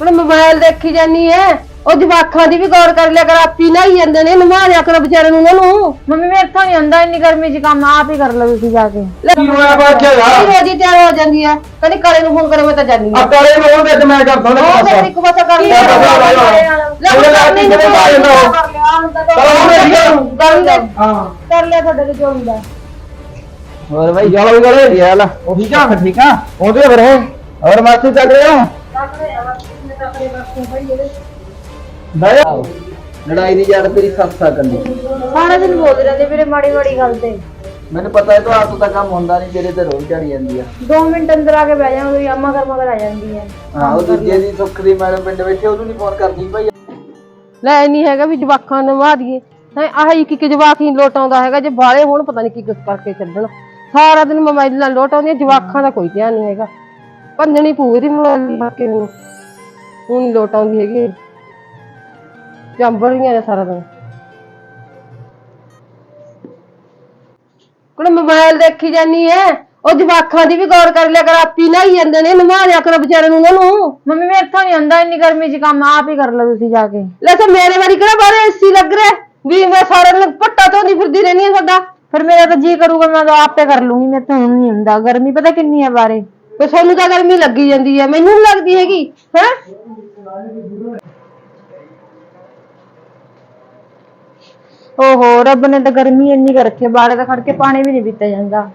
ਹੁਣ ਮੋਬਾਈਲ ਦੇਖੀ ਜਾਨੀ ਐ। ਉਹ ਜਵਾਖਾਂ ਦੀ ਵੀ ਗੌਰ ਕਰ ਲਿਆ ਕਰ ਆਪੀ ਨਾ ਹੀ ਜਾਂਦੇ ਨੇ ਨਵਾ ਲਿਆ ਕਰ ਵਿਚਾਰੇ ਨੂੰ ਉਹਨਾਂ ਨੂੰ। ਮੰਮੀ ਮੇਰੇ ਤੋਂ ਨਹੀਂ ਹੁੰਦਾ ਇੰਨੀ ਗਰਮੀ 'ਚ ਕੰਮ ਆਪ ਹੀ ਕਰ ਲਓ ਤੁਸੀਂ ਜਾ ਕੇ। ਲੈ ਕੀ ਹੋਇਆ ਬਾਕਿਆ ਇਹ ਰੋਜੀ ਤਿਆਰ ਹੋ ਜਾਂਦੀ ਐ? ਕਹਿੰਦੀ ਕਾਲੇ ਨੂੰ ਫੋਨ ਕਰੇ ਮੈਂ ਤਾਂ ਜਾਨੀ ਆ ਆ ਕਾਲੇ ਨੂੰ ਉਹ ਵਿੱਚ ਮੈਂ ਕਰਦਾ ਨਾ ਉਹ ਫਿਰ ਇੱਕ ਪਾਸਾ ਕਰ ਲਿਆ। ਜਾ। ਲੈ ਉਹਦੇ ਨਾਲ ਕਿਤੇ ਆ ਜਾਂਦਾ ਉਹ। ਕਰ ਲਿਆ ਹੁਣ ਤਾਂ ਚਲੋ ਹੁਣ। ਕਰ ਹਾਂ। ਕਰ ਲਿਆ ਤੁਹਾਡੇ ਤੇ ਜੋ ਹੁੰਦਾ। ਹੋਰ ਭਾਈ ਜਾਲੋ ਵੀ ਯਾਰ ਉਹ ਠੀਕ ਆ ਠੀਕ ਆ। ਉਹਦੇ ਫਿਰ ਹੋਰ ਮਾਸੀ ਚੱਲ ਰਹੇ ਲੜਾਈ ਦੀ ਜੜ ਤੇਰੀ ਸੱਤ ਸਕਣ ਦੀ ਸਾਰਾ ਦਿਨ ਬੋਲਦੇ ਰਹਿੰਦੇ ਵੀਰੇ ਮਾੜੀ ਮਾੜੀ ਗੱਲ ਤੇ। ਮੈਨੂੰ ਪਤਾ ਹੈ ਤੁਹਾਡਾ ਤਾਂ ਕੰਮ ਹੁੰਦਾ ਨਹੀਂ ਜਿਹੜੇ ਤੇ ਰੋਜ਼ ਝੜੀ ਜਾਂਦੀ ਆ। 2 ਮਿੰਟ ਅੰਦਰ ਆ ਕੇ ਬਹਿ ਜਾਵਾਂਗੇ ਅੰਮਾ ਕਰ ਮਗਰ ਆ ਜਾਂਦੀ ਹੈ ਹਾਂ ਉਹ ਦੂਜੇ ਦੀ ਸੁੱਖ ਦੀ ਮੈਡਮ ਪਿੰਡ ਬੈਠੇ ਉਹਨੂੰ ਨਹੀਂ ਫੋਨ ਕਰਦੀ ਭਾਈ। ਲੈ ਨਹੀਂ ਹੈਗਾ ਵੀ ਜਵਾਖਾਂ ਨੂੰ ਨਵਾ ਦਈਏ। ਹੈ ਆਹ ਇੱਕ ਇੱਕ ਜਵਾਕ ਹੀ ਲੋਟ ਆਉਂਦਾ ਹੈਗਾ ਜੇ ਬਾਲੇ ਹੋਣ ਪਤਾ ਨਹੀਂ ਕੀ ਕੁਛ ਕਰਕੇ ਛੱਡਣ ਸਾਰਾ ਦਿਨ ਮੋਬਾਈਲ ਨਾਲ ਲੋਟ ਆਉਂਦੀਆਂ ਜਵਾਖਾਂ ਦਾ ਕੋਈ ਧਿਆਨ ਨਹੀਂ ਹੈਗਾ। ਭੰਨਣੀ ਪੂਰੀ ਮੋਬਾਈਲ ਬਾਕੀ ਨੂੰ ਹੁਣ ਲੋਟ ਆਉਂਦੀ ਹੈਗੀ। ਚੰਬੜ ਰਹੀਆਂ ਨੇ ਸਾਰਾ ਦਿਨ। ਕੋਣ ਮੋਬਾਈਲ ਦੇਖੀ ਜਾਨੀ ਐ। ਉਹ ਜਵਾਖਾਂ ਦੀ ਵੀ ਗੌਰ ਕਰ ਲਿਆ ਕਰ ਆਪੀ ਨਾ ਹੀ ਜਾਂਦੇ ਨੇ ਨਵਾ ਲਿਆ ਕਰ ਵਿਚਾਰੇ ਨੂੰ ਉਹਨਾਂ ਨੂੰ। ਮੰਮੀ ਮੇਰੇ ਤੋਂ ਨਹੀਂ ਹੁੰਦਾ ਇੰਨੀ ਗਰਮੀ 'ਚ ਕੰਮ ਆਪ ਹੀ ਕਰ ਲਓ ਤੁਸੀਂ ਜਾ ਕੇ। ਲੈ ਤੇ ਮੇਰੇ ਵਾਰੀ ਕਿਹੜਾ ਬਾਹਰ ਏਸੀ ਲੱਗ ਰਿਹਾ? ਵੀ ਮੈਂ ਸਾਰਾ ਦਿਨ ਪੱਟਾ ਧੋਂਦੀ ਫਿਰਦੀ ਹਾਂ ਤੁਹਾਡਾ ਫਿਰ ਮੇਰਾ ਤਾਂ ਜੀ ਕਰੂਗਾ ਮੈਂ ਤਾਂ ਆਪੇ ਕਰ ਲੂੰਗੀ ਮੇਰੇ ਤੋਂ ਹੁਣ ਨਹੀਂ ਹੁੰਦਾ ਗਰਮੀ ਪਤਾ ਕਿੰਨੀ ਹੈ ਬਾਰੇ ਤੇ ਤੁਹਾਨੂੰ ਤਾਂ ਗਰਮੀ ਲੱਗੀ ਜਾਂਦੀ ਹੈ ਮੈਨੂੰ ਨੀ ਲੱਗਦੀ ਹੈਗੀ, ਹੈ? ਓਹੋ, ਰੱਬ ਨੇ ਤਾਂ ਗਰਮੀ ਇੰਨੀ ਕਰ ਰੱਖੀ ਹੈ ਬਾਰੇ ਤਾਂ ਖੜ ਕੇ ਪਾਣੀ ਵੀ ਨਹੀਂ ਪੀਤਾ ਜਾਂਦਾ।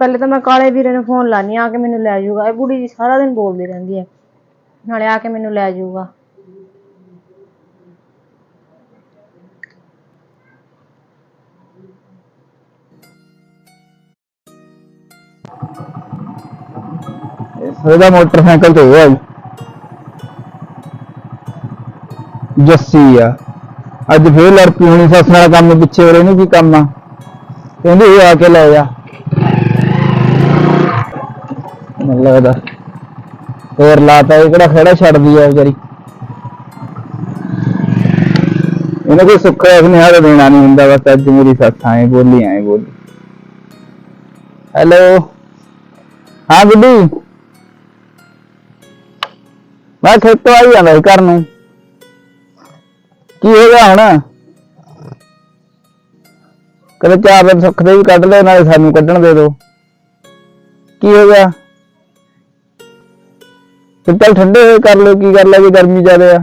ਪਹਿਲੇ ਤਾਂ ਮੈਂ ਕਾਲੇ ਵੀਰੇ ਨੂੰ ਫੋਨ ਲਾਨੀ ਆ ਕੇ ਮੈਨੂੰ ਲੈ ਜਾਊਗਾ। ਇਹ ਬੁੜੀ ਜੀ ਸਾਰਾ ਦਿਨ ਬੋਲਦੀ ਰਹਿੰਦੀ ਹੈ ਨਾਲੇ ਆ ਕੇ ਮੈਨੂੰ ਲੈ ਜਾਊਗਾ। ਇਹਦਾ ਮੋਟਰਸਾਈਕਲ ਤੇ ਹੋਇਆ ਜੱਸੀ ਆ। ਅੱਜ ਫੇਰ ਲੜ ਪਈ ਹੋਣੀ, ਸੱਸ ਨਾਲ ਕੰਮ ਪਿੱਛੇ ਹੋ ਰਹੇ ਨੂੰ ਕੀ ਕੰਮ ਆ? ਕਹਿੰਦੀ ਇਹ ਆ ਕੇ ਲੈ ਜਾ। ਮੈਨੂੰ ਲੱਗਦਾ। ਹੋਰ ਲਾਤਾ, ਇਹ ਕਿਹੜਾ ਖੜਾ ਛੱਡਦੀ ਆ ਵਿਚਾਰੀ? ਇਹਨੇ ਕੋਈ ਸੁੱਖਾ ਸੁਨੇਹਾ ਤਾਂ ਦੇਣਾ ਨਹੀਂ ਹੁੰਦਾ, ਬਸ ਅੱਜ ਮੇਰੀ ਸੱਸ ਆਏ ਬੋਲੀ ਆਏ ਬੋਲੀ। ਹੈਲੋ ਹਾਂ, ਗੁੱਡੀ? ਮੈਂ ਖੇਤੋਂ ਆਈ ਜਾਂਦਾ ਸੀ ਘਰ ਨੂੰ। ਕੀ ਹੋ ਗਿਆ ਹੁਣ? ਕਦੇ ਚਾਰ ਦਿਨ ਸੁੱਖ ਦੇ ਵੀ ਕੱਢ ਲਏ ਨਾਲੇ ਸਾਨੂੰ ਕੱਢਣ ਦੇ ਦਿਓ। ਕੀ ਹੋ ਗਿਆ? ਤੇ ਚੱਲ ਠੰਡੇ ਹੋਏ ਕਰ ਲਓ, ਕੀ ਕਰ ਲਓ ਜੇ ਗਰਮੀ ਜ਼ਿਆਦਾ ਆ।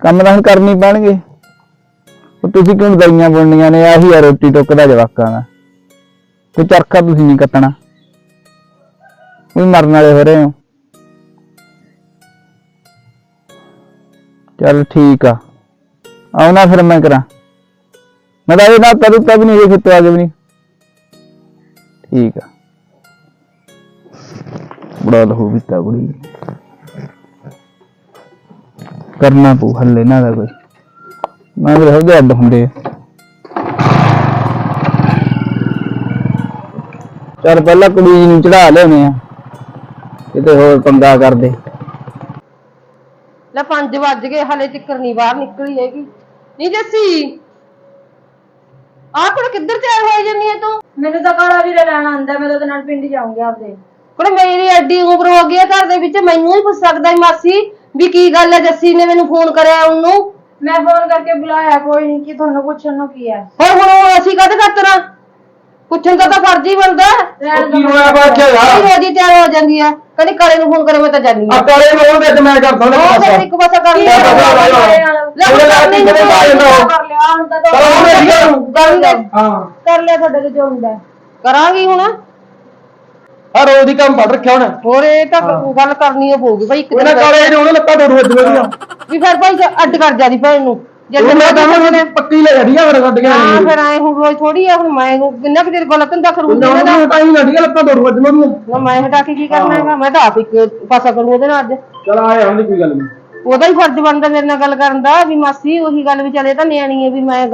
ਕੰਮ ਤਾਂ ਹੁਣ ਕਰਨੀ ਪੈਣਗੇ। ਉਹ ਤੁਸੀਂ ਕਿਉਂ ਦਈਆਂ ਬੁਣਨੀਆਂ ਨੇ? ਆਹੀ ਆ ਰੋਟੀ ਟੁੱਕਦਾ ਜਵਾਕਾਂ ਦਾ। ਕੋਈ ਚਰਖਾ ਤੁਸੀਂ ਨਹੀਂ ਕੱਟਣਾ। ਵੀ ਮਰਨ ਵਾਲੇ ਹੋ ਰਹੇ ਹੋ। ਚੱਲ ਠੀਕ ਆ। ਆਉਣਾ ਫਿਰ ਮੈਂ ਕਰਾਂ। ਮੈਂ ਤਾਂ ਇਹ ਨਾ ਤਰੂ ਤਬ ਨਹੀਂ ਇਹ ਕਿਤੇ ਆ ਵੀ ਨਹੀਂ। ਠੀਕ ਆ। ਬੜਾ ਲਹੂ ਬਿਤਾ ਬੜੀ ਕਰਨਾ ਪਊ ਹੱਲੇ ਨਾ ਦਾ ਕੋਈ। ਮੈਂ ਵੀ ਹੋ ਅੱਡ ਹੁੰਦੇ ਆ। ਚੱਲ ਪਹਿਲਾਂ ਕੁੜੀ ਨੂੰ ਚੜਾ ਲਿਆਉਣੇ ਆ। ਕਿਤੇ ਹੋਰ ਪੰਗਾ ਕਰਦੇ। ਲੈ 5 ਵੱਜ ਗਏ ਹਲੇ ਤੱਕਰ ਨਹੀਂ ਬਾਹਰ ਨਿਕਲੀ ਹੈਗੀ। ਨਹੀਂ ਜੱਸੀ ਆਹ ਕੋਲ ਕਿੱਧਰ ਤਿਆਰ ਹੋਈ ਜਾਂਦੀ ਹੈ ਤੂੰ? ਮੈਨੂੰ ਤਾਂ ਕਾਲਾ ਵੀਰੇ ਲੈਣਾ ਆਂਦਾ ਮੈਂ ਤਾਂ ਉਹਦੇ ਨਾਲ ਪਿੰਡ ਜਾਊਂਗੀ ਆਪਦੇ। ਕੋਲੇ ਮੇਰੀ ਐਡੀ ਉਮਰ ਹੋ ਗਈ ਹੈ ਘਰ ਦੇ ਵਿੱਚ ਮੈਨੂੰ ਹੀ ਪੁੱਛ ਸਕਦਾ ਹੈ ਮਾਸੀ ਵੀ ਕੀ ਗੱਲ ਹੈ ਜੱਸੀ ਨੇ ਮੈਨੂੰ ਫੋਨ ਕਰਿਆ ਉਹਨੂੰ। ਮੈਂ ਫੋਨ ਕਰਕੇ ਬੁਲਾਇਆ ਕੋਈ ਨਹੀਂ ਕਿ ਤੁਹਾਨੂੰ ਪੁੱਛਣ ਨੂੰ ਕੀ ਹੈ ਹੋਰ ਹੁਣ ਉਹ ਅਸੀਂ ਕਾਹਦੇ ਕਰਤਨਾ ਪੁੱਛਣ ਦਾ ਤਾਂ ਫਰਜ਼ ਹੀ ਬਣਦਾ। ਹੈ। ਰਹਿਣ ਕੀ। ਹੋਇਆ ਬਾਕਿਆ ਇਹ ਰੋਜੀ ਤਿਆਰ ਹੋ ਜਾਂਦੀ ਹੈ ਕਹਿੰਦੀ ਕਾਲੇ ਨੂੰ ਫੋਨ ਕਰੇ ਮੈਂ ਤਾਂ ਜਾਣੀ ਆ ਕਾਲੇ ਨੂੰ ਉਹ ਵਿੱਚ ਮੈਂ ਕਰਦਾ ਨਾ ਉਹ ਫਿਰ ਇੱਕ ਪਾਸਾ ਕਰ ਲਿਆ ਲੈ ਬਸ ਆ। ਜਾ। ਕਿਤੇ ਜਾਂਦਾ ਉਹ। ਕਰ ਲਿਆ ਹੁਣ ਤਾਂ। ਕਰ ਲੈ ਹਾਂ। ਕਰ ਲਿਆ ਤੁਹਾਡੇ ਤੇ ਜੋ ਹੁੰਦਾ। ਕਰਾਂਗੀ ਹੁਣ। ਆ ਰੋਜ਼ ਦੀ ਕੰਮ ਫੜ ਰੱਖਿਆ ਹੁਣ। ਹੋਰ ਇਹ ਤਾਂ ਗੱਲ ਕਰਨੀ ਓ ਪਊਗੀ ਭਾਈ ਇੱਕ ਉਹਨਾਂ ਦਿਨ ਕਾਲੇ ਨੇ ਉਹਨੇ ਲੱਤਾਂ ਤੋੜ ਵੱਜ ਗਈਆਂ ਵੀ ਫਿਰ ਭਾਈ ਜੇ ਅੱਡ ਕਰ ਜਾਦੀ ਭੈਣ ਨੂੰ। ਜੇ ਮੈਂ ਤਾਂ ਉਹਨੇ ਪੱਕੀ ਲੈ ਜਾਂਦੀਆਂ ਫਿਰ ਗੱਡੀਆਂ ਹਾਂ ਫਿਰ ਆਏ ਹੁਣ ਰੋਜ਼ ਥੋੜੀ ਆ ਹੁਣ ਮੈਂ ਹੁਣ ਕਿੰਨਾ ਕੁ ਚਿਰ ਧੰਦਾ ਕਰੂੰਗੀ ਉਹਨਾਂ ਲੱਤਾਂ ਨਾ ਮੈਂ ਹਟਾ ਕੇ ਕੀ ਕਰਨਾ ਹੈਗਾ? ਮੈਂ ਤਾਂ ਆਪ ਇੱਕ ਪਾਸਾ ਕਰੂੰ ਉਹਦੇ ਨਾਲ ਅੱਜ। ਚਲ ਆਏ ਹੁਣ ਕੋਈ ਗੱਲ ਨਹੀਂ। ਉਹਦਾ ਹੀ ਫਰਜ਼ ਬਣਦਾ ਮੇਰੇ ਨਾਲ ਗੱਲ ਕਰਨ ਦਾ ਵੀ ਮਾਸੀ ਉਹੀ ਗੱਲ ਵੀ ਚੱਲੇ ਤਾਂ ਨਿਆਣੀ ਹੈ ਵੀ ਮੈਂ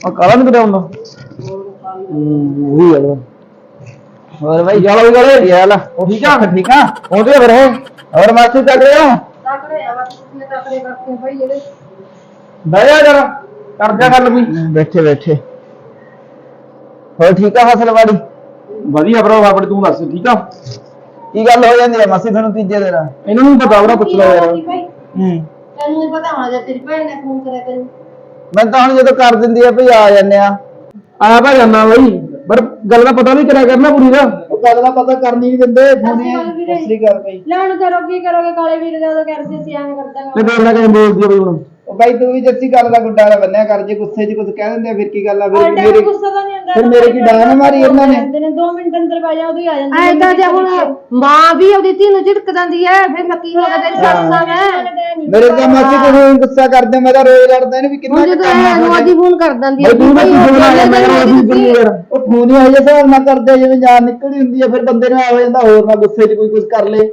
ਆ ਕਾਲਾ ਨਹੀਂ ਕਿਤੇ ਹੁੰਦਾ? ਉਹੀ ਹੈ ਹੋਰ ਭਾਈ ਜਾਲਾ ਵੀ ਗਲੇ ਯਾਲਾ ਉਹ ਠੀਕ ਆ? ਠੀਕ ਆ। ਉਹਦੇ ਫਿਰ ਹੈ ਹੋਰ ਮਾਸੀ ਚੱਲ ਰਹੇ ਹੋ? ਤਾਕੜੇ ਆ ਬਸ ਤਾਕੜੇ ਕਰਕੇ ਭਾਈ ਜਿਹੜੇ। ਬਹਿ ਜਾ ਜਰਾ ਕਰ ਜਾ ਗੱਲ ਵੀ ਬੈਠੇ ਬੈਠੇ। ਹੋਰ ਠੀਕ ਆ ਫਸਲਵਾੜੀ ਵਧੀਆ ਭਰਾ ਆਪਣੇ ਤੂੰ ਦੱਸ ਠੀਕ ਆ? ਕੀ ਗੱਲ ਹੋ ਜਾਂਦੀ ਹੈ ਮਾਸੀ ਤੁਹਾਨੂੰ ਤੀਜੇ ਦਿਨ? ਇਹਨਾਂ ਨੂੰ ਪਤਾ ਉਹਦਾ ਪੁੱਛ ਲਓ ਯਾਰ ਹੂੰ। ਤੈਨੂੰ ਪਤਾ ਹੋਣਾ ਜੇ ਤੇਰੀ ਭੈਣ ਨੇ ਫੋਨ ਕਰਿਆ ਤੈਨੂੰ। ਮੈਂ ਤਾਂ ਹੁਣ ਜਦੋਂ ਕਰ ਦਿੰਦੀ ਆ ਭਈ ਆ ਜਾਂਦੇ ਆ। ਆ ਭਾ ਜਾਂਦਾ ਬਾਈ ਪਰ ਗੱਲ ਦਾ ਪਤਾ ਨਹੀਂ ਕਰਿਆ ਕਰਨਾ ਪੂਰੀ ਦਾ। ਉਹ ਗੱਲ ਦਾ ਪਤਾ ਕਰਨੀ ਨਹੀਂ ਦਿੰਦੇ ਫੋਨੇ ਸਸਰੀ ਗੱਲ ਪਈ ਲੈਣ ਕਰੋ ਕੀ ਕਰੋਗੇ ਕਾਲੇ ਵੀਰੇ ਦਾ ਉਦੋਂ ਕਰਦੇ ਸੀ ਐਵੇਂ ਕਰਦਾ ਤੇ ਦੇਖਣਾ ਕਿਵੇਂ ਬੋਲਦੀ ਆ ਬਈ ਹੁਣ। ਬਾਈ ਤੂੰ ਵੀ ਜੱਸੀ ਗੱਲ ਦਾ ਗੁੱਡਾ ਵਾਲਾ ਬੰਨਿਆ ਕਰ ਜੇ ਗੁੱਸੇ 'ਚ ਕੁਝ ਕਹਿ ਦਿੰਦੇ ਆ ਫਿਰ ਕੀ ਗੱਲ ਆ? ਫਿਰ ਮੇਰੇ ਗੁੱਸਾ ਤਾਂ ਨਹੀਂ ਆਉਂਦਾ ਫਿਰ ਮੇਰੇ ਕੀ ਡਾਂਗ ਮਾਰੀ ਇਹਨਾਂ ਨੇ? ਕਹਿੰਦੇ ਨੇ 2 ਮਿੰਟ ਅੰਦਰ ਪੈ ਜਾ ਉਦੋਂ ਹੀ ਆ ਜਾਂਦੇ ਐ ਤਾਂ ਜੇ ਹੁਣ ਮਾਂ ਵੀ ਉਹਦੀ ਧੀ ਨੂੰ ਝਿੜਕ ਦਿੰਦੀ ਐ ਫਿਰ ਮੈਂ ਕੀ ਹੋ ਗਿਆ ਤੇਰੀ ਸੱਸ ਮੈਂ ਮੇਰੇ ਤਾਂ ਮਾਸੀ ਤੁਸੀਂ ਗੁੱਸਾ ਕਰਦੇ ਮੈਂ ਤਾਂ ਰੋਜ਼ ਲੜਦਾ ਇਹਨੂੰ ਵੀ ਕਿੰਨਾ ਜਦੋਂ ਐ ਨੂੰ ਅੱਜ ਫੋਨ ਕਰ ਦਿੰਦੀ ਐ ਤੂੰ ਨਾ ਮੈਂ ਅਸੀਂ ਕਰੀਏ ਯਾਰ ਉਹ ਫੋਨ ਹੀ ਇਹੋ ਜਿਹੇ ਹਿਸਾਬ ਨਾਲ ਕਰਦੇ ਆ ਜਿਵੇਂ ਜਾਨ ਨਿਕਲਦੀ ਹੁੰਦੀ ਆ ਫਿਰ ਬੰਦੇ ਨੂੰ ਆ ਹੋ ਜਾਂਦਾ ਹੋਰ ਨਾ ਗੁੱਸੇ 'ਚ ਕੋਈ ਕੁਝ ਕਰ ਲੇ।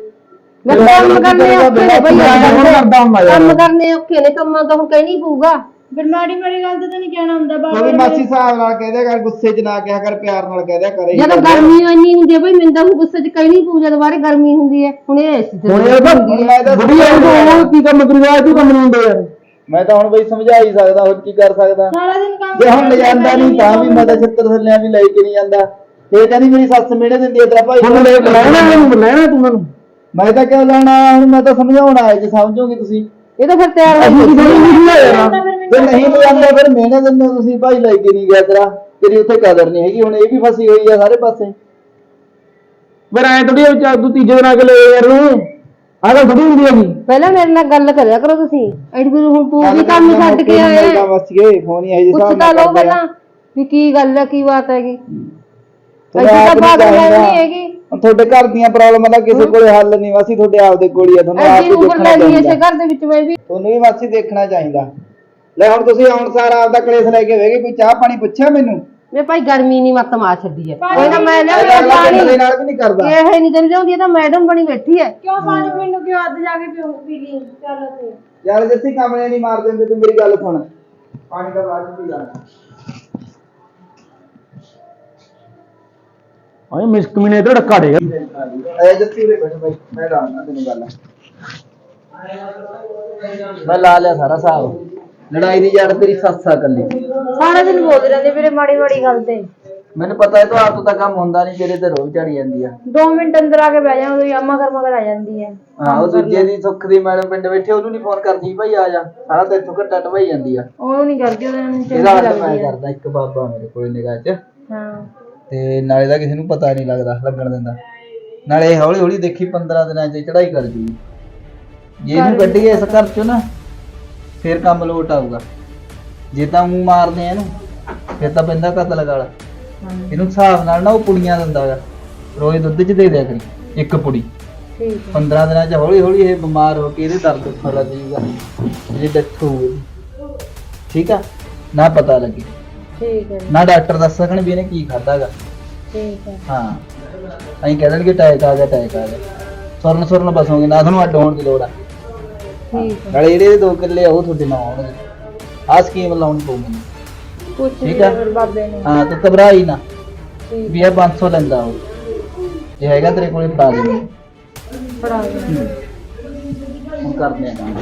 ਮੈਂ ਕੰਮ ਕਰਨੇ ਔਖੇ ਨੇ ਭਈ ਹੁਣ ਕਰਦਾ ਹੁੰਦਾ ਯਾਰ ਕੰਮ ਕਰਨੇ ਔਖੇ ਨੇ ਕੰਮਾਂ ਤਾਂ ਹੁਣ ਕਹਿਣੀ ਪਊਗਾ। ਫਿਰ ਮਾੜੀ ਮਾੜੀ ਗੱਲ ਤੇ ਤਾਂ ਨਹੀਂ ਕਹਿਣਾ ਹੁੰਦਾ ਉਹ ਵੀ ਬਾਬਾ ਮਾਸੀ ਹਿਸਾਬ ਨਾਲ ਕਹਿ ਦਿਆ ਕਰ ਗੁੱਸੇ 'ਚ ਨਾ ਕਿਹਾ ਕਰ ਪਿਆਰ ਨਾਲ ਕਹਿ ਦਿਆ ਕਰ ਇਹੀ ਜਦੋਂ ਗੱਲ ਆ। ਗਰਮੀ ਇੰਨੀ ਹੁੰਦੀ ਐ ਬਈ ਮੈਨੂੰ ਤਾਂ ਹੁਣ ਗੁੱਸੇ 'ਚ ਕਹਿਣੀ ਪਊ ਜਦੋਂ ਬਾਰੇ ਗਰਮੀ ਹੁੰਦੀ ਐ ਹੁਣ ਇਹ ਏਸੀ ਤੇ ਹੁਣ ਇਹ ਤਾਂ ਹੁਣ ਮੈਂ ਤਾਂ ਬੁੜੀ ਆਈ ਤਾਂ ਉਹ ਕੀ ਕੰਮ ਕਰੀਆ ਤੂੰ ਕੰਮ ਨਹੀਂ ਹੁੰਦਾ ਯਾਰ ਮੈਂ ਤਾਂ ਹੁਣ ਬਈ ਸਮਝਾ ਹੀ ਸਕਦਾ ਹੋਰ ਕੀ ਕਰ ਸਕਦਾ। ਸਾਰਾ ਦਿਨ ਕੰਮ ਜੇ ਹੁਣ ਲਿਜਾਂਦਾ ਨਹੀਂ ਤਾਂ ਵੀ ਮੈਂ ਤਾਂ ਛਿੱਤਰ ਥੱਲਿਆਂ ਵੀ ਲੈ ਕੇ ਨਹੀਂ ਜਾਂਦਾ। ਇਹ ਕਹਿੰਦੀ ਮੇਰੀ ਸੱਸ ਮਿਹਣੇ ਦਿੰਦੀ ਹੈ ਤੇਰਾ ਭਾਈ ਹੁਣ ਲੈ ਲੈਣਾ ਇਹਨੂੰ ਲੈਣਾ ਤੂੰ ਮੈਨੂੰ। ਮੈਂ ਤਾਂ ਕਿਉਂ ਲੈਣਾ ਹੁਣ ਮੈਂ ਤਾਂ ਸਮਝਾਉਣ ਆਇਆ ਜੇ ਸਮਝੋਗੇ ਤੁਸੀਂ। ਇਹ ਤਾਂ ਫਿਰ ਤਿਆਰ ਹੋ ਅਸੀਂ ਥੋੜੀ ਨਹੀਂ ਯਾਰ ਜੇ ਨਹੀਂ ਲਿਜਾਂਦਾ ਫਿਰ ਮਿਹਣੇ ਦਿੰਦੇ ਹੋ ਤੁਸੀਂ ਭਾਈ ਲੈ ਕੇ ਨਹੀਂ ਗਿਆ ਤੇਰਾ। ਤੇਰੀ ਉੱਥੇ ਕਦਰ ਨਹੀਂ ਹੈਗੀ ਹੁਣ ਇਹ ਵੀ ਫਸੀ ਹੋਈ ਆ ਸਾਰੇ ਪਾਸੇ। ਫਿਰ ਐ ਥੋੜੀ ਤੂੰ ਤੀਜੇ ਦਿਨ ਆ ਕੇ ਲੈ ਯਾਰ ਨੂੰ ਆਹ ਗੱਲ ਥੋੜੀ ਹੁੰਦੀ ਹੈਗੀ। ਪਹਿਲਾਂ ਮੇਰੇ ਨਾਲ ਗੱਲ ਕਰਿਆ ਕਰੋ ਤੁਸੀਂ। ਐਡੀ ਦੂਰ ਹੁਣ ਤੂੰ ਵੀ ਕੰਮ ਛੱਡ ਕੇ ਆਇਆ। ਬਸ ਗਏ ਫੋਨ ਹੀ ਆਈ ਜੇ ਪੁੱਛ ਤਾਂ ਲਓ ਪਹਿਲਾਂ ਵੀ ਕੀ ਗੱਲ ਹੈ ਕੀ ਬਾਤ ਹੈਗੀ। ਐਸੀ ਤਾਂ ਆਪ ਬਾਤ ਨਹੀਂ ਨਹੀਂ ਜਾਣਦਾ। ਹੈਗੀ। ਤੁਹਾਡੇ ਘਰ ਦੀਆਂ ਪ੍ਰੋਬਲਮਾਂ ਦਾ ਕਿਸੇ ਕੋਲੇ ਹੱਲ ਨਹੀਂ ਵਾਸੀ ਤੁਹਾਡੇ ਆਪਦੇ ਕੋਲ ਹੀ ਆ ਤੁਹਾਨੂੰ ਆਪ ਐਡੀ ਹੀ ਉਮਰ ਦੇਖਣਾ ਲੈ ਲਈ ਚਾਹੀਦਾ। ਇਸੇ ਘਰ ਦੇ ਵਿੱਚ ਮੈਂ ਵੀ ਤੁਹਾਨੂੰ ਵੀ ਵਾਸੀ ਦੇਖਣਾ ਚਾਹੀਦਾ। ਲੈ ਹੁਣ ਤੁਸੀਂ ਆਉਣ ਸਾਰ ਆਪਦਾ ਕਲੇਸ਼ ਲੈ ਕੇ ਵੇਗੇ ਕੋਈ ਚਾਹ ਪਾਣੀ ਪੁੱਛਿਆ ਮੈਨੂੰ? ਮੈਂ ਭਾਈ ਗਰਮੀ ਨਹੀਂ ਮੱਤ ਮਾਰ ਛੱਡੀ ਹੈ ਕੋਈ ਨਾ ਮੈਂ ਗੱਲ ਪਾਣੀ ਨਾਲ ਵੀ ਨਹੀਂ ਕਰਦਾ। ਇਹ ਹੈ ਨਹੀਂ ਦਿਨ ਲਿਆਉਂਦੀ ਇਹ ਤਾਂ ਮੈਡਮ ਬਣੀ ਬੈਠੀ ਹੈ ਕਿਉਂ ਪਾਣੀ ਪੀਣ ਨੂੰ ਕਿਉਂ ਅੱਧ ਜਾ ਕੇ ਪੀਓ ਪੀ ਲਈ ਚੱਲ ਤੇ ਯਾਰ ਜੱਸੀ ਕਮਲੇ ਨਹੀਂ ਮਾਰ ਦਿੰਦੇ ਤੂੰ ਮੇਰੀ ਗੱਲ ਸੁਣ। ਪਾਣੀ ਦਾ ਬਾਅਦ ਚ ਪੀ ਲਾ ਓਏ ਮਿਸਕ ਮੀਨੇ ਤੇ ਢੱਕਾ ਡੇਗਾ ਐ ਜੱਸੀ ਉਰੇ ਬੈਠ ਬਾਈ ਮੈਂ ਦੱਸਦਾ ਤੈਨੂੰ ਗੱਲ। ਮੈਂ ਲਾ ਲਿਆ ਸਾਰਾ ਹਿਸਾਬ। ਲੜਾਈ ਦੀ ਜੜ ਤੇਰੀ ਸੱਸ ਆ ਕੱਲੀ। ਸਾਰਾ ਦਿਨ ਬੋਲਦੇ ਰਹਿੰਦੇ ਵੀਰੇ ਮਾੜੀ ਮਾੜੀ ਗੱਲ ਤੇ। ਮੈਨੂੰ ਪਤਾ ਹੈ ਤੁਹਾਡੇ ਤੋਂ ਤਾਂ ਕੰਮ ਹੁੰਦਾ ਨਹੀਂ ਤੇਰੇ ਤੇ ਰੋਜ਼ ਝੜੀ ਜਾਂਦੀ ਆ। 2 ਮਿੰਟ ਅੰਦਰ ਆ ਕੇ ਬਹਿ ਜਾ ਉਦੋਂ ਹੀ ਅੰਮਾ ਕਰਮਾ ਕਰ ਆ ਜਾਂਦੀ ਹੈ ਹਾਂ ਉਹ ਦੂਜੇ ਦੀ ਸੁੱਖ ਦੀ ਮੈਡਮ ਪਿੰਡ ਬੈਠੇ ਉਹਨੂੰ ਨਹੀਂ ਫੋਨ ਕਰਦੀ ਭਾਈ ਆ ਜਾ। ਸਾਰਾ ਤੇ ਇੱਥੋਂ ਘੱਟਾ ਢਵਾਈ ਜਾਂਦੀ ਆ। ਉਹਨੂੰ ਨਹੀਂ ਕਰਦੀ ਉਹਦੇ ਨੂੰ ਚੰਗੀ ਇਹਦਾ ਮੈਂ ਕਰਦਾ ਇੱਕ ਬਾਬਾ ਮੇਰੇ ਕੋਲ ਨਿਗਾਹ 'ਚ। ਹਾਂ। ਤੇ ਨਾਲੇ ਦਾ ਕਿਸੇ ਨੂੰ ਪਤਾ ਨਹੀਂ ਲੱਗਦਾ ਲੱਗਣ ਦਿੰਦਾ। ਨਾਲੇ ਹੌਲੀ ਹੌਲੀ ਦੇਖੀ 15 ਦਿਨਾਂ 'ਚ ਚੜਾਈ ਕਰ ਜੂਗੀ। ਜੇ ਇਹਨੂੰ ਕੱਢੀਏ ਇਸ ਘਰ 'ਚੋਂ ਨਾ ਫੇਰ ਕੰਮ ਲੋਟ ਆਊਗਾ। ਜੇ ਤਾਂ ਮੂੰਹ ਮਾਰਦੇ ਆ ਇਹਨੂੰ ਫਿਰ ਤਾਂ ਪੈਂਦਾ ਕਤਲ ਗਾਲ ਇਹਨੂੰ ਹਿਸਾਬ ਨਾਲ ਨਾ ਉਹ ਪੁੜੀਆਂ ਦਿੰਦਾ ਗਾ। ਰੋਜ਼ ਦੁੱਧ 'ਚ ਦੇ ਦਿਆ ਕਰੀ ਇੱਕ ਪੁੜੀ ਠੀਕ 15 ਦਿਨਾਂ 'ਚ ਹੌਲੀ ਹੌਲੀ ਇਹ ਬਿਮਾਰ ਹੋ ਕੇ ਇਹਦੇ ਦਰਦ ਉੱਠਣ ਲੱਗ ਜਾਊਗਾ ਜੇ ਡੈਥ ਹੋਊਗੀ। ਠੀਕ ਆ? ਨਾ ਪਤਾ ਲੱਗੇ। ਠੀਕ ਹੈ ਨਾ ਡਾਕਟਰ ਦੱਸ ਸਕਣ ਵੀ ਇਹਨੇ ਕੀ ਖਾਦਾਗਾ ਠੀਕ ਹੈ। ਹਾਂ। ਅਸੀਂ ਕਹਿ ਦੇਣਗੇ ਟੈਕ ਆ ਗਿਆ ਟੈਕ ਆ ਗਿਆ। ਸੁਰਨ ਸੁਰਨ ਬਸੋਗੇ ਨਾ ਤੁਹਾਨੂੰ ਅੱਡ ਹੋਣ ਦੀ ਲੋੜ ਆ। ਠੀਕ ਹੈ। ਨਾਲੇ ਜਿਹੜੇ ਦੋ ਕਿੱਲੇ ਆ ਉਹ ਤੁਹਾਡੇ ਨਾਲ ਆਉਣਗੇ। ਆਹ ਸਕੀਮ ਲਾਉਣੀ ਪਊ ਮੈਨੂੰ ਪੁੱਛ ਠੀਕ ਆ। ਬਾਬੇ ਨੇ। ਹਾਂ ਤੂੰ ਘਬਰਾ ਹੀ ਨਾ ਵੀ ਇਹ 500 ਲੈਂਦਾ ਉਹ। ਇਹ ਹੈਗਾ ਤੇਰੇ ਕੋਲੇ ਫੜਾ ਦੇ। ਫੜਾ ਦੇ। ਹੁਣ ਕਰਦੇ ਆ ਕੰਮ।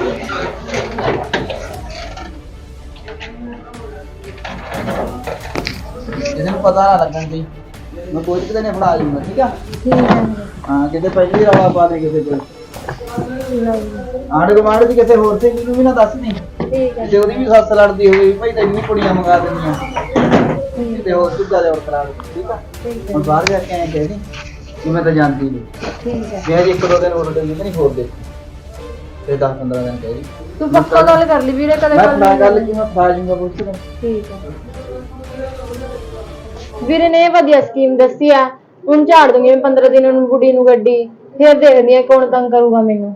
ਇਹਦੇ ਨੂੰ ਪਤਾ ਨਾ ਲੱਗਣ ਦੀ। ਮੈਂ ਕੋਈ ਕਿਤੇ ਨੇ ਫੜਾ ਜੂੰਗਾ ਠੀਕ ਆ? ਠੀਕ ਹੈ ਹਾਂ ਕਿਤੇ ਪਹਿਲੀ ਰੌਲਾ ਪਾ ਦੇ ਕਿਸੇ ਕੋਲ। ਆਂਢ ਗੁਆਂਢ ਦੀ ਕਿਸੇ ਹੋਰ ਸੇ ਨੂੰ ਵੀ ਨਾ ਦੱਸ ਨਹੀਂ ਠੀਕ ਹੈ ਜੇ ਉਹਦੀ ਵੀ ਸੱਸ ਲੜਦੀ ਹੋਵੇ ਭਾਈ ਤੈਨੂੰ ਕੁੜੀਆਂ ਮੰਗਾ ਦਿੰਦੀਆਂ ਤੇ ਹੋਰ ਸੁੱਧਾ ਦੇ ਹੋਰ ਕਰਾ ਦੇ ਠੀਕ ਆ? ਠੀਕ ਹੈ ਹੁਣ ਬਾਹਰ ਜਾ ਕੇ ਐਂ ਕਹਿ ਦੀ ਕਿ ਮੈਂ ਤਾਂ ਜਾਂਦੀ ਨਹੀਂ ਠੀਕ ਹੈ ਜੇ ਇੱਕ ਦੋ ਦਿਨ ਹੋਰ ਦੇ ਨਹੀਂ ਹੋਰ ਦੇ। ਤੇ 10 15 ਦਿਨ ਕਹਿ ਤੂੰ ਪੱਕਾ ਗੱਲ ਕਰ ਲਈ ਵੀਰੇ ਕਦੇ ਮੈਂ ਗੱਲ। ਕੀ ਮੈਂ ਫੜਾ ਜੂੰਗਾ ਪੁੱਛ ਠੀਕ ਹੈ ਵੀਰੇ ਨੇ ਇਹ ਵਧੀਆ ਸਕੀਮ ਦੱਸੀ ਆ। ਹੁਣ ਝਾੜ ਦੂੰਗੀ ਮੈਂ 15 ਦਿਨਾਂ ਨੂੰ ਬੁੱਢੀ ਨੂੰ ਗੱਡੀ। ਫਿਰ ਦੇਖਦੀ ਆ ਕੌਣ ਤੰਗ ਕਰੂਗਾ ਮੈਨੂੰ।